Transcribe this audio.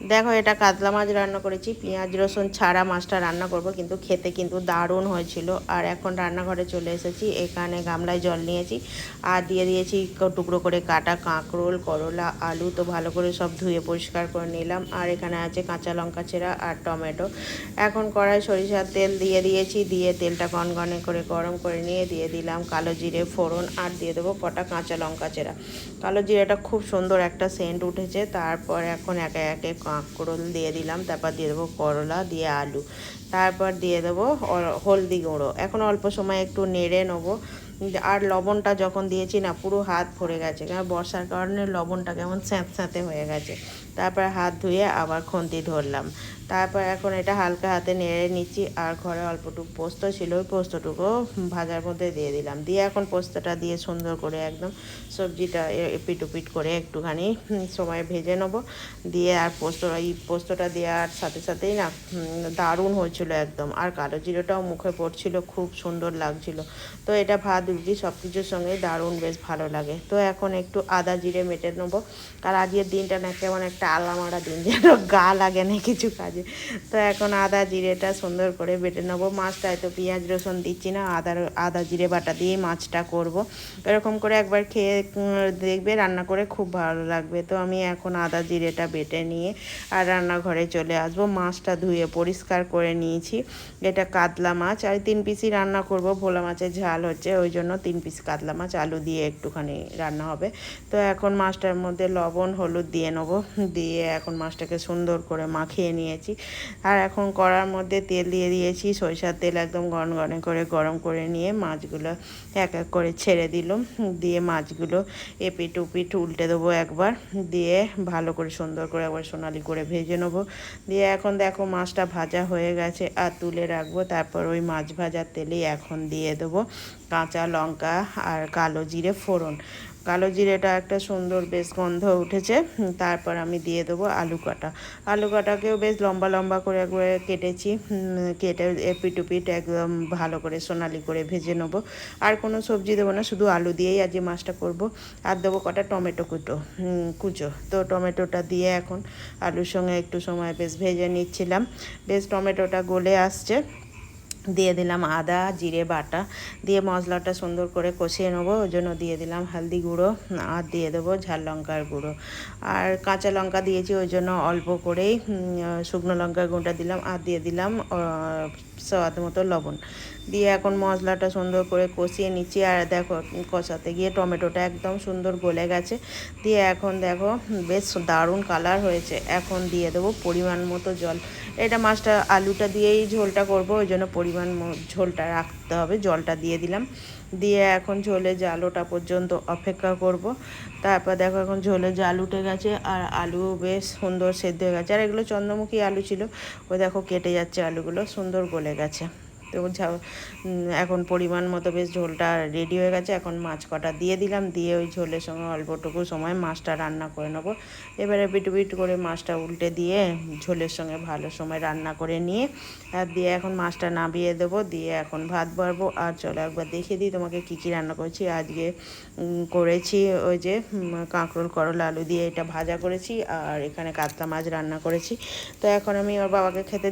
দেখো, এটা কাতলা মাছ রান্না করেছি, পেঁয়াজ, রসুন ছাড়া মাছটা রান্না করব, কিন্তু খেতে কিন্তু দারুণ হয়েছিল। আর এখন রান্নাঘরে চলে এসেছি, এখানে গামলায় জল নিয়েছি, আর দিয়ে দিয়েছি টুকরো করে কাটা কাঁকরোল, করলা, আলু, তো ভালো করে সব ধুয়ে পরিষ্কার করে নিলাম। আর এখানে আছে কাঁচা লঙ্কা চেরা আর টমেটো। এখন কড়াই সরিষার তেল দিয়ে দিয়েছি, দিয়ে তেলটা গনগনে করে গরম করে নিয়ে দিয়ে দিলাম কালো জিরে ফোড়ন, আর দিয়ে দেবো কটা কাঁচা লঙ্কা চেরা কালো জিরেটা খুব সুন্দর একটা সেন্ট উঠেছে, তারপর এখন একে একে কাঁকরোল দিয়ে দিলাম, তারপর দিয়ে দেবো করলা, দিয়ে আলু। তারপর দিয়ে দেবো হলদি গুঁড়ো। এখন অল্প সময় একটু নেড়ে নেব। আর লবণটা যখন দিয়েছি না, পুরো হাত ভরে গেছে। কারণ বর্ষার কারণে লবণটা কেমন স্যাঁত স্যাঁতে হয়ে গেছে। তারপর হাত ধুয়ে আবার খুন্তি ধরলাম। তারপর এখন এটা হালকা হাতে নেড়ে নিচ্ছি আর ঘরে অল্পটুকু পোস্ত ছিল, ওই পোস্তটুকু ভাজার মধ্যে দিয়ে দিলাম। দিয়ে এখন পোস্তটা দিয়ে সুন্দর করে একদম সবজিটা উপিট করে একটুখানি সময় ভেজে নেব। দিয়ে আর পোস্ত, এই পোস্তটা দেওয়ার সাথে সাথেই না দারুণ হয়েছিল একদম। আর কালো জিরোটাও মুখে পড়ছিল, খুব সুন্দর লাগছিল। তো এটা ভাত, রুটি সব কিছুর সঙ্গে দারুণ, বেশ ভালো লাগে। তো এখন একটু আদা জিরে মেটে নেব। আর আজকের দিনটা না কেমন একটা আলামারা দিন যেন গা লাগে না কিছু কাজে। তো এখন আদা জিরেটা সুন্দর করে বেটে নেব। মাছটায় তো পেঁয়াজ, রসুন দিচ্ছি না আদা আদা জিরে বাটা দিয়ে মাছটা করব। এরকম করে একবার খেয়ে দেখবে রান্না করে খুব ভালো লাগবে। তো আমি এখন আদা জিরেটা বেটে নিয়ে আর রান্নাঘরে চলে আসব। মাছটা ধুয়ে পরিষ্কার করে নিয়েছি। এটা কাতলা মাছ। আর তিন পিসই রান্না করব। ভোলা মাছের ঝাল হচ্ছে, ওই জন্য তিন পিস কাতলা মাছ। আলু দিয়ে একটুখানি রান্না হবে। তো এখন মাছটার মধ্যে লবণ, হলুদ দিয়ে নেব। দিয়ে এখন মাছটাকে সুন্দর করে মাখিয়ে নিয়েছি। আর এখন কড়ার মধ্যে তেল দিয়ে দিয়েছি, সরিষার তেল একদম গনগনে করে গরম করে নিয়ে মাছগুলো এক এক করে ছেড়ে দিলাম। দিয়ে মাছগুলো এপিট উপিট উল্টে দেবো একবার। দিয়ে ভালো করে সুন্দর করে একবার সোনালি করে ভেজে নেব। দিয়ে এখন দেখো মাছটা ভাজা হয়ে গেছে, আর তুলে রাখব। তারপর ওই মাছ ভাজার তেলেই এখন দিয়ে দেবো কাঁচা লঙ্কা আর কালো জিরে ফোড়ন। কালো জিরেটা একটা সুন্দর বেশ গন্ধ উঠেছে। তারপর আমি দিয়ে দেবো আলু কাটা। আলু কাটাকেও বেশ লম্বা লম্বা করে একবারে কেটেছি। কেটে এপিট উপিট একদম ভালো করে সোনালি করে ভেজে নেব। আর কোনো সবজি দেবো না, শুধু আলু দিয়েই আজকে মাছটা করব। আর দেবো কটা টমেটো কুটো কুচো। তো টমেটোটা দিয়ে এখন আলুর সঙ্গে একটু সময় বেশ ভেজে নিচ্ছিলাম। বেশ টমেটোটা গলে আসছে। দিয়ে দিলাম আদা, জিরে, বাটা। দিয়ে মশলাটা সুন্দর করে কষিয়ে নেব, ওই জন্য দিয়ে দিলাম হালদি গুঁড়ো আর দিয়ে দেবো ঝাল লঙ্কার গুঁড়ো। আর কাঁচা লঙ্কা দিয়েছি, ওই জন্য অল্প করেই শুকনো লঙ্কার গুঁড়োটা দিলাম আর দিয়ে দিলাম স্বাদ মতো লবণ। দিয়ে এখন মশলাটা সুন্দর করে কষিয়ে নিচ্ছি। আর দেখো, কষাতে গিয়ে টমেটোটা একদম সুন্দর গলে গেছে। দিয়ে এখন দেখো, বেশ দারুণ কালার হয়েছে। এখন দিয়ে দেবো পরিমাণ মতো জল। এটা মাছটা আলুটা দিয়েই ঝোলটা করব, ওই জন্য পরিমাণ ঝোলটা রাখতে হবে। জলটা দিয়ে দিলাম। দিয়ে এখন ঝোলে জাল ওঠা পর্যন্ত অপেক্ষা করব। তারপর দেখো এখন ঝোলে জাল উঠে গেছে, আর আলু বেশ সুন্দর সেদ্ধ হয়ে গেছে। আর এগুলো চন্দ্রমুখী আলু ছিল, ওই দেখো কেটে যাচ্ছে আলুগুলো, সুন্দর গলে গেছে। তো এখন পরিমাণ মতো বেশ ঝোলটা রেডি হয়ে গেছে। এখন মাছ কটা দিয়ে দিলাম, দিয়ে ওই ঝোলের সঙ্গে অল্পটুকু সময় মাছটা রান্না করে নেব। এবারে বিট বিট করে মাছটা উল্টে দিয়ে ঝোলের সঙ্গে ভালো সময় রান্না করে নিয়ে, আর দিয়ে এখন মাছটা নামিয়ে দেবো, দিয়ে এখন ভাত বাড়বো। আর চলো একবার দেখিয়ে দিই তোমাকে কী কী রান্না করেছি। আজকে করেছি ওই যে কাঁকরোল, করলা, আলু দিয়ে এটা ভাজা করেছি, আর এখানে কাতলা মাছ রান্না করেছি। তো এখন আমি ওর বাবাকে খেতে